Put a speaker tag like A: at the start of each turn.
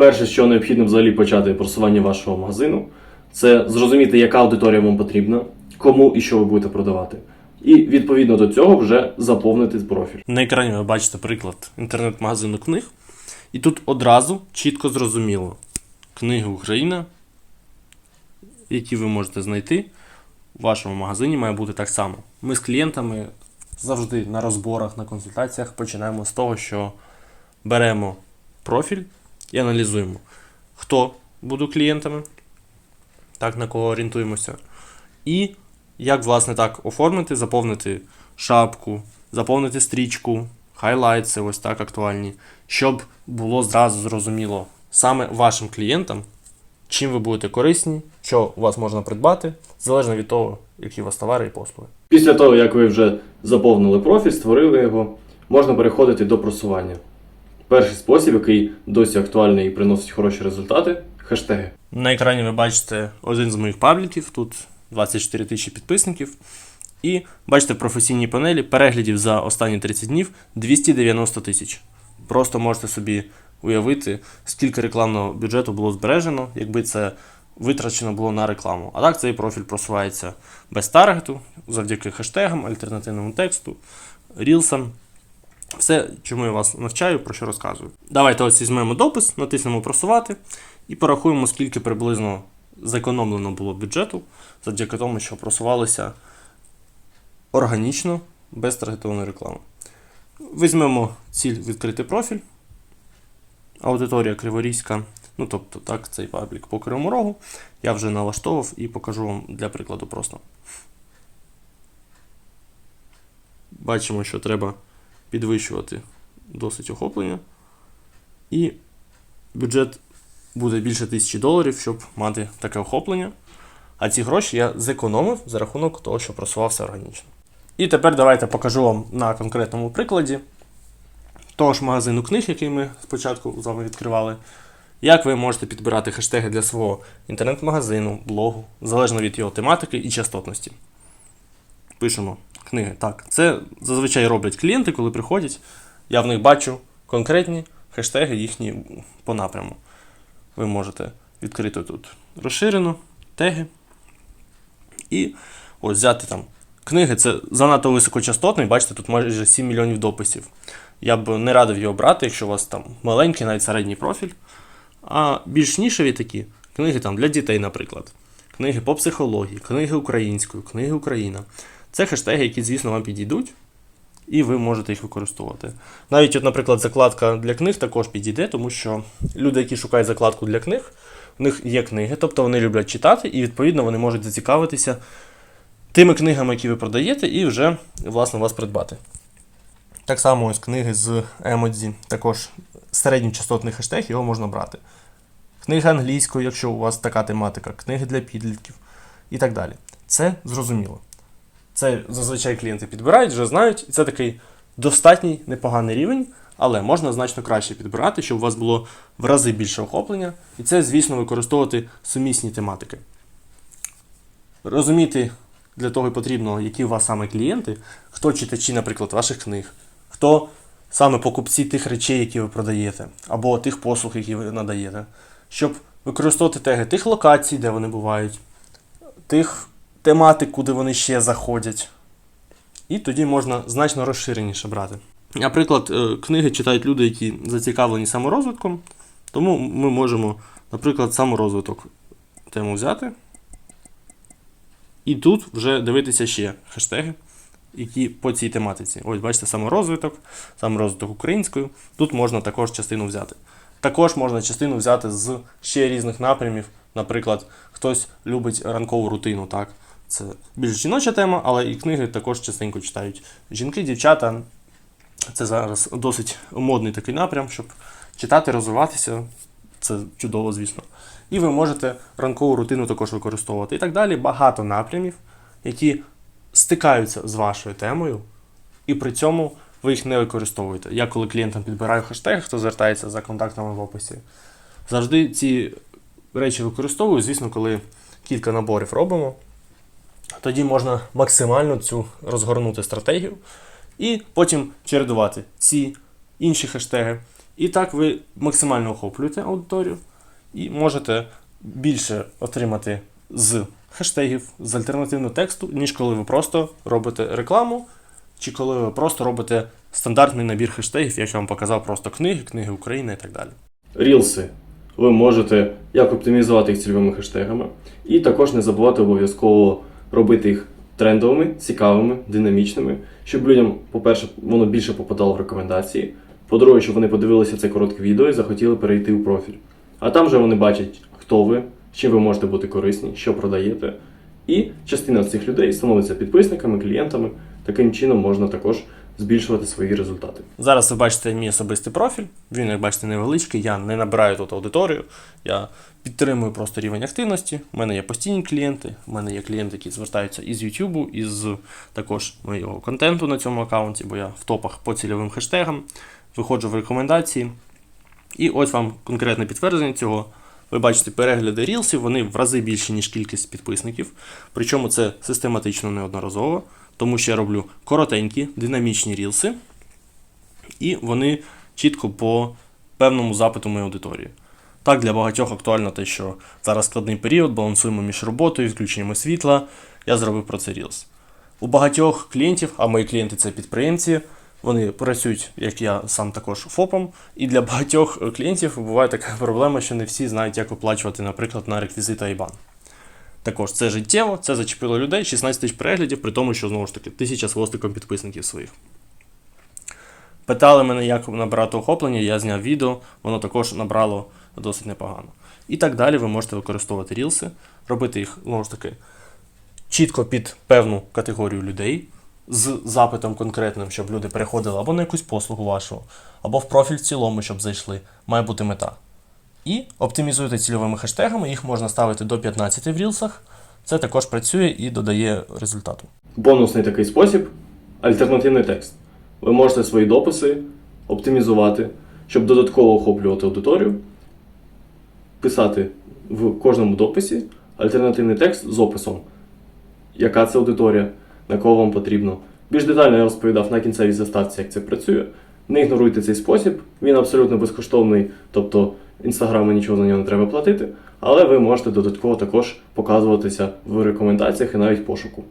A: Перше, що необхідно взагалі почати просування вашого магазину, це зрозуміти, яка аудиторія вам потрібна, кому і що ви будете продавати. І відповідно до цього вже заповнити профіль.
B: На екрані ви бачите приклад інтернет-магазину книг. І тут одразу чітко зрозуміло. Книги Україна, які ви можете знайти у вашому магазині, має бути так само. Ми з клієнтами завжди на розборах, на консультаціях починаємо з того, що беремо профіль і аналізуємо, хто буде клієнтами, так, на кого орієнтуємося, і як, власне, так оформити, заповнити шапку, заповнити стрічку, хайлайтси, ось так актуальні, щоб було зразу зрозуміло саме вашим клієнтам, чим ви будете корисні, що у вас можна придбати, залежно від того, які у вас товари і послуги.
A: Після того, як ви вже заповнили профіль, створили його, можна переходити до просування. Перший спосіб, який досі актуальний і приносить хороші результати хештеги.
B: На екрані ви бачите один з моїх пабліків, тут 24 тисячі підписників. І бачите в професійній панелі переглядів за останні 30 днів 290 тисяч. Просто можете собі уявити, скільки рекламного бюджету було збережено, якби це витрачено було на рекламу. А так цей профіль просувається без таргету, завдяки хештегам, альтернативному тексту, рілсам. Все, чому я вас навчаю, про що розказую. Давайте ось візьмемо допис, натиснемо просувати і порахуємо, скільки приблизно зекономлено було бюджету завдяки тому, що просувалося органічно, без таргетованої реклами. Візьмемо ціль відкрити профіль. Аудиторія Криворізька. Ну, тобто, так, цей паблік по Кривому Рогу. Я вже налаштовував і покажу вам для прикладу просто. Бачимо, що треба підвищувати досить охоплення. І бюджет буде більше тисячі доларів, щоб мати таке охоплення. А ці гроші я зекономив за рахунок того, що просувався органічно. І тепер давайте покажу вам на конкретному прикладі того ж магазину книг, який ми спочатку з вами відкривали. Як ви можете підбирати хештеги для свого інтернет-магазину, блогу, залежно від його тематики і частотності. Пишемо книги. Так, це зазвичай роблять клієнти, коли приходять. Я в них бачу конкретні хештеги їхні по напряму. Ви можете відкрити тут розширено, теги. І ось взяти там книги. Це занадто високочастотний, бачите, тут майже 7 мільйонів дописів. Я б не радив його брати, якщо у вас там маленький, навіть середній профіль. А більш нішеві такі книги там для дітей, наприклад. Книги по психології, книги українською, книги Україна. Це хештеги, які, звісно, вам підійдуть, і ви можете їх використовувати. Навіть, от, наприклад, закладка для книг також підійде, тому що люди, які шукають закладку для книг, у них є книги, тобто вони люблять читати, і відповідно вони можуть зацікавитися тими книгами, які ви продаєте, і вже, власне, вас придбати. Так само ось книги з емодзі, також середньочастотний хештег, його можна брати. Книги англійською, якщо у вас така тематика, книги для підлітків і так далі. Це зрозуміло. Це зазвичай клієнти підбирають, вже знають, і це такий достатній непоганий рівень, але можна значно краще підбирати, щоб у вас було в рази більше охоплення, і це, звісно, використовувати сумісні тематики. Розуміти для того потрібно, які у вас саме клієнти, хто читачі, наприклад, ваших книг, хто саме покупці тих речей, які ви продаєте, або тих послуг, які ви надаєте, щоб використовувати теги тих локацій, де вони бувають, тих тематик, куди вони ще заходять. І тоді можна значно розширеніше брати. Наприклад, е, книги читають люди, які зацікавлені саморозвитком, тому ми можемо, наприклад, саморозвиток тему взяти. І тут вже дивитися ще хештеги, які по цій тематиці. Ось, бачите, саморозвиток, саморозвиток українською. Тут можна також частину взяти. Також можна частину взяти з ще різних напрямів. Наприклад, хтось любить ранкову рутину. так. Це більш жіноча тема, але і книги також частенько читають жінки, дівчата. Це зараз досить модний такий напрям, щоб читати, розвиватися. Це чудово, звісно. І ви можете ранкову рутину також використовувати. І так далі. Багато напрямів, які стикаються з вашою темою, і при цьому ви їх не використовуєте. Я коли клієнтам підбираю хештег, хто звертається за контактами в описі, завжди ці речі використовую, звісно, коли кілька наборів робимо. Тоді можна максимально цю розгорнути стратегію і потім чередувати ці інші хештеги І так ви максимально охоплюєте аудиторію і можете більше отримати з хештегів, з альтернативного тексту, ніж коли ви просто робите рекламу, чи коли ви просто робите стандартний набір хештегів, як я вам показав, просто книги, книги України і так далі.
A: Рілси. Ви можете як оптимізувати їх цільовими хештегами, і також не забувати обов'язково робити їх трендовими, цікавими, динамічними, щоб людям, по-перше, воно більше попадало в рекомендації. По-друге, щоб вони подивилися це коротке відео і захотіли перейти у профіль. А там вже вони бачать, хто ви, чим ви можете бути корисні, що продаєте. І частина цих людей становиться підписниками, клієнтами. Таким чином можна також збільшувати свої результати.
B: Зараз ви бачите мій особистий профіль. Він, як бачите, невеличкий. Я не набираю тут аудиторію. Я підтримую просто рівень активності. У мене є постійні клієнти. У мене є клієнти, які звертаються із YouTube, із також моєго контенту на цьому аккаунті, бо я в топах по цільовим хештегам. Виходжу в рекомендації. І ось вам конкретне підтвердження цього. Ви бачите перегляди рілсів, вони в рази більші, ніж кількість підписників. Причому це систематично неодноразово, тому що я роблю коротенькі, динамічні рілси, і вони чітко по певному запиту моєї аудиторії. Так, для багатьох актуально те, що зараз складний період, балансуємо між роботою, відключеннями світла. Я зробив про це Reels. У багатьох клієнтів, а мої клієнти це підприємці, вони працюють, як я сам також ФОПом. І для багатьох клієнтів буває така проблема, що не всі знають, як оплачувати, наприклад, на реквізити IBAN. Також це життєво, це зачепило людей, 16 тисяч переглядів, при тому, що знову ж таки тисяча з хвостиком підписників своїх. Питали мене, як набрати охоплення, я зняв відео, воно також набрало досить непогано. І так далі ви можете використовувати рілси, робити їх, знову ж таки, чітко під певну категорію людей, з запитом конкретним, щоб люди переходили або на якусь послугу вашу, або в профіль в цілому, щоб зайшли. Має бути мета. І оптимізуйте цільовими хештегами, їх можна ставити до 15 в рілсах. Це також працює і додає результату.
A: Бонусний такий спосіб альтернативний текст. Ви можете свої дописи оптимізувати, щоб додатково охоплювати аудиторію, писати в кожному дописі альтернативний текст з описом, яка це аудиторія, на кого вам потрібно. Більш детально я розповідав на кінцевій заставці, як це працює. Не ігноруйте цей спосіб, він абсолютно безкоштовний, тобто інстаграму нічого за нього не треба платити, але ви можете додатково також показуватися в рекомендаціях і навіть пошуку.